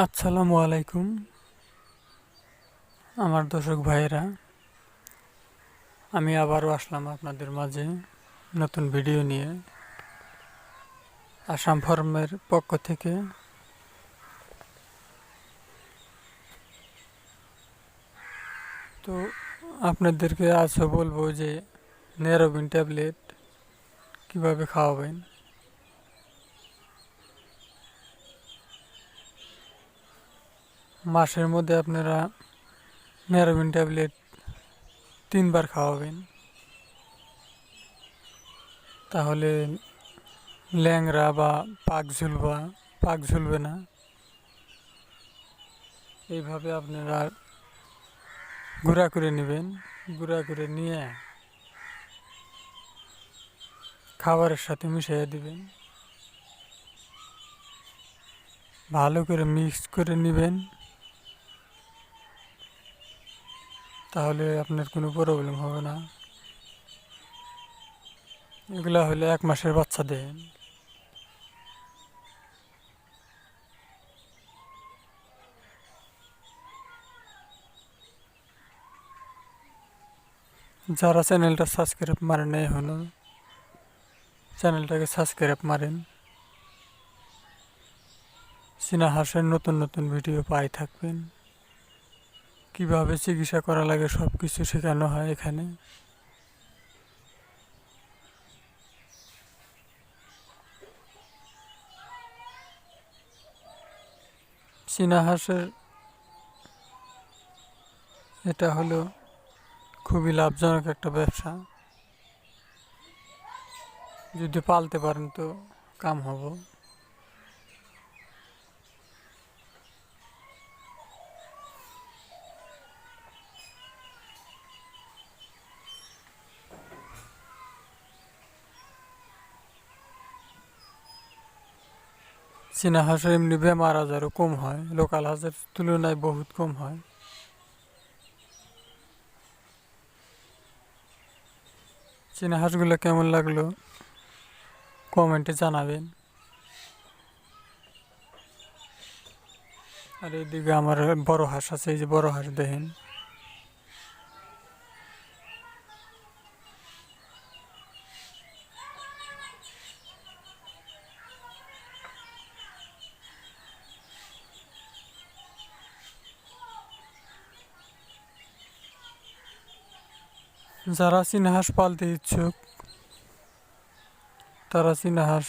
আসসালামু আলাইকুম, আমার দর্শক ভাইয়েরা। আমি আবারও আসলাম আপনাদের মাঝে নতুন ভিডিও নিয়ে। আসাম ফর্মের পক্ষ থেকে। তো আপনাদেরকে আজও বলব যে নেরোবিন ট্যাবলেট কীভাবে খাওয়াবেন? মাসের মধ্যে আপনারা নেরোবিন ট্যাবলেট তিনবার খাওয়াবেন। তাহলে ল্যাংরা বা পাক ঝুলবা, পাক ঝুলবে না। এইভাবে আপনারা গুঁড়া করে নেবেন, গুঁড়া করে নিয়ে খাবারের সাথে মিশিয়ে দিবেন। ভালো করে মিক্স করে নেবেন। তাহলে আপনার কোনো প্রবলেম হবে না। এগুলা হলে এক মাসের বাচ্চা দেন। যারা চ্যানেলটা সাবস্ক্রাইব মারেন না এখনও, চ্যানেলটাকে সাবস্ক্রাইব মারেন। চীনা হাঁসের নতুন নতুন ভিডিও পাই থাকবেন। কীভাবে চিকিৎসা করা লাগে সব কিছু শেখানো হয় এখানে। চীনা হাঁসের এটা হলো খুবই লাভজনক একটা ব্যবসা। যদি পালতে পারেন তো কাম হব। চীনা হাঁসের এমনি বেমার আজারও কম হয়, লোকাল হাঁসের তুলনায় বহুত কম হয়। চীনা হাঁসগুলো কেমন লাগল? কমেন্টে জানাবেন। আর এইদিকে আমার বড় হাঁস আছে, এই যে বড় হাঁস দেখেন। যারা চীনা হাঁস পালতে ইচ্ছুক, তারা চীনাহাঁস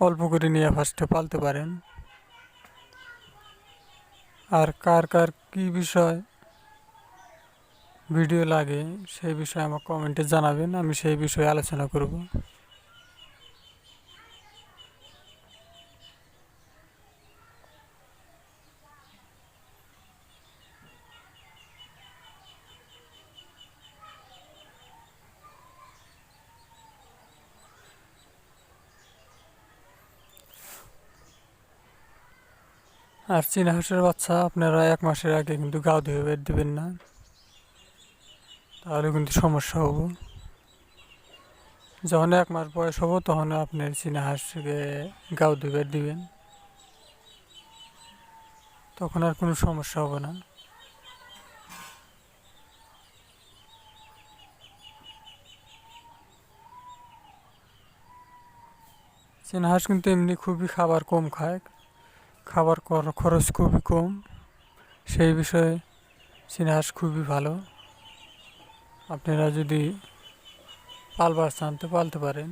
অল্প করে নিয়ে ফার্স্টে পালতে পারেন। আর কার কার কী বিষয় ভিডিও লাগে, সেই বিষয়ে আমার কমেন্টে জানাবেন, আমি সেই বিষয়ে আলোচনা করব। আর চীনা হাঁসের বাচ্চা আপনারা এক মাসের আগে কিন্তু গাও ধুয়ে বের দেবেন না। তাহলে কিন্তু সমস্যা হব। যখন এক মাস বয়স হব, তখন আপনার চীনা হাঁসকে গাও ধুয়ে বের দিবেন। তখন আর কোনো সমস্যা হবে না। চীনা হাঁস কিন্তু এমনি খুবই খাবার কম খায়। খাবার খরচ খুবই কম। সেই বিষয়ে সিনহাস খুবই ভালো। আপনারা যদি পালবার চান তো পালতে পারেন।